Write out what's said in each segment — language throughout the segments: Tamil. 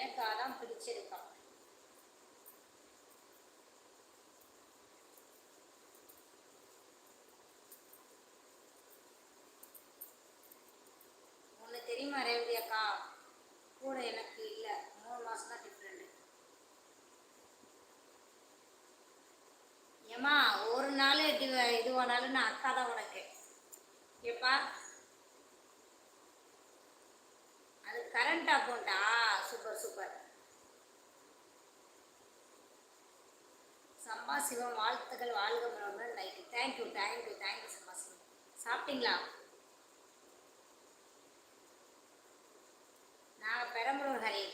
எனக்கு அதான் பிடிச்சிருக்கான். ஒன்று தெரியுமா ரேவதி அக்கா? கூட எனக்கு இல்லை. மூணு மாதம் தான் டிஃப்ரெண்ட் ஏம்மா ஒரு நாள் இது இதுவானாலும் நான் அக்கா தான் உனக்கு. ஏப்பா அது கரண்ட் அக்கௌண்ட்டா சிவம் வாழ்த்துக்கள் வாழ்க வளமுடன் லைக் தேங்க்யூ தேங்க்யூ தேங்க்யூ சம்பா சிவம் சாப்பிட்டீங்களா நாங்கள் Perambalur Hari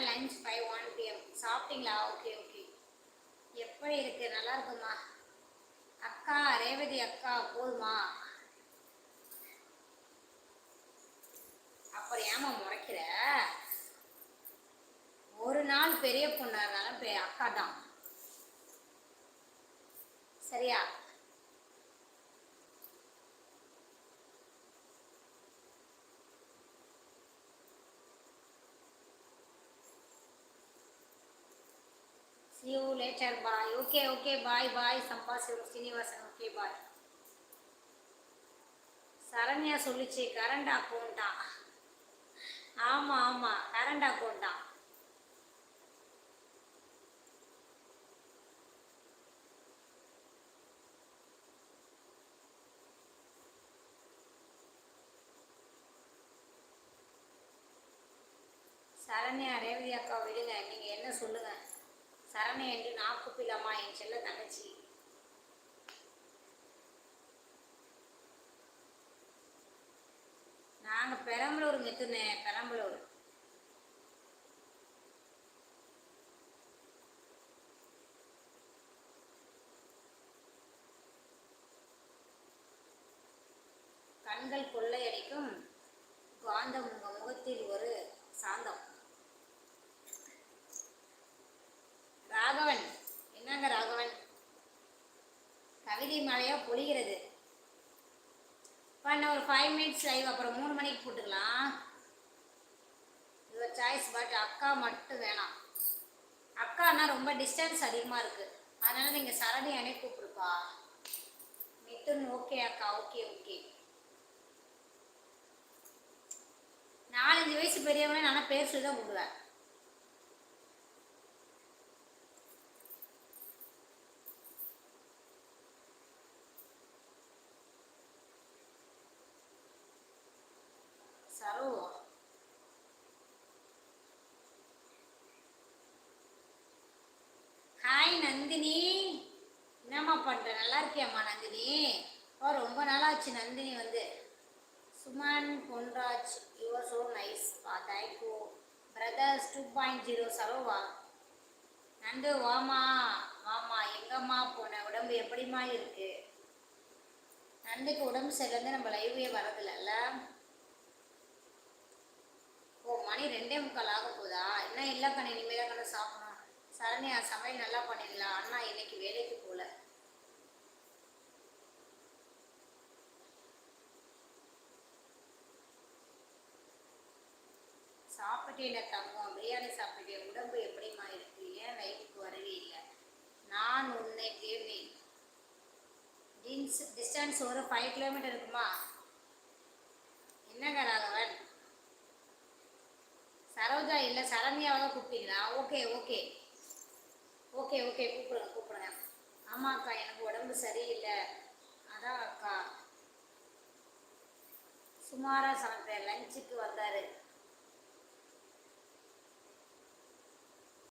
had lunch five one PM சாப்பிட்டீங்களா? ஓகே ஓகே எப்படி இருக்கு? நல்லா இருக்குமா? அக்கா ரேவதி அக்கா போதுமா? அப்புறம் ஏமா முறைக்கிற? ஒரு நாள் பெரிய பொண்ணா இருந்தாலும் அக்கா தான் சரியா? You later. Bye. Okay, okay. Bye, bye. Sambasivam Srinivasan okay bye Saranya சொல்லிச்சு கரண்ட் அக்கௌண்டா ஆமாம் ஆமாம் கரண்ட் அக்கௌண்டா சரண்யா ரேவதி அக்கா விடுங்க நீங்கள் என்ன சொல்லுங்கள் சரணை என்று நான் கூப்பிடலாமா என் செல்ல தங்கச்சி. நாங்கள் பெரம்பலூர் மித்துனே பெரம்பலூர் கண்கள் கொள்ளையடிக்கும் காந்தம் உங்கள் முகத்தில் ஒரு சாந்தம் ராகவன் என்னங்க ராகவன் கவிதை மழையா பொழிகிறது? பண்ண ஒரு ஃபைவ் மினிட்ஸ் லைவ் அப்புறம் மூணு மணிக்கு போட்டுக்கலாம். யுவர் சாய்ஸ் பட் அக்கா மட்டும் வேணாம். அக்கானா ரொம்ப டிஸ்டன்ஸ் அதிகமாக இருக்குது அதனால் நீங்கள் சரணி அணை கூப்பிடுப்பா. மித்துன் ஓகே அக்கா ஓகே ஓகே நாலஞ்சு வயசு பெரியவனே நான் பேர் சொல்லி தான் கூப்பிடுவேன். நந்தினி. என்னம்மா பண்ணுற நல்லா இருக்கியாம்மா நந்தினி? ஓ ரொம்ப நாளாச்சு நந்தினி வந்து. Suman Ponraj your so nice பா thank you brothers two point zero Sarovar நண்டு வாமா வாமா எங்கம்மா போன? உடம்பு எப்படிம்மா இருக்கு? நண்டுக்கு உடம்பு சரியிலேருந்து நம்ம லைவே வரதில்லல்ல ஓ மணி ரெண்டே முக்கால் ஆக போதா என்ன இல்லை கண்ணு இனிமேல் கண்ணு சாப்பிடணும். சரண்யா சமையல் நல்லா பண்ணிடலாம் அண்ணா இன்னைக்கு வேலைக்கு போகல சாப்பிட்டேன் தங்கம். பிரியாணி சாப்பிட்டேன் உடம்பு எப்படிம்மா இருக்கு? ஏன் வயிற்றுக்கு வரவே இல்லை? நான் உன்னை தேடினேன் டின்ஸ் டிஸ்டன்ஸ் ஒரு ஃபைவ் கிலோமீட்டர் இருக்குமா? என்னங்க ராகவன்? சரோஜா இல்லை சரண்யாவை தான் கூப்பிட்டீங்களா? ஓகே ஓகே ஓகே ஓகே கூப்பிடுங்க கூப்பிடுங்க ஆமாம் அக்கா எனக்கு உடம்பு சரியில்லை. அதான் அக்கா. சுமாராக சமைப்பேன் லஞ்சுக்கு வந்தார்.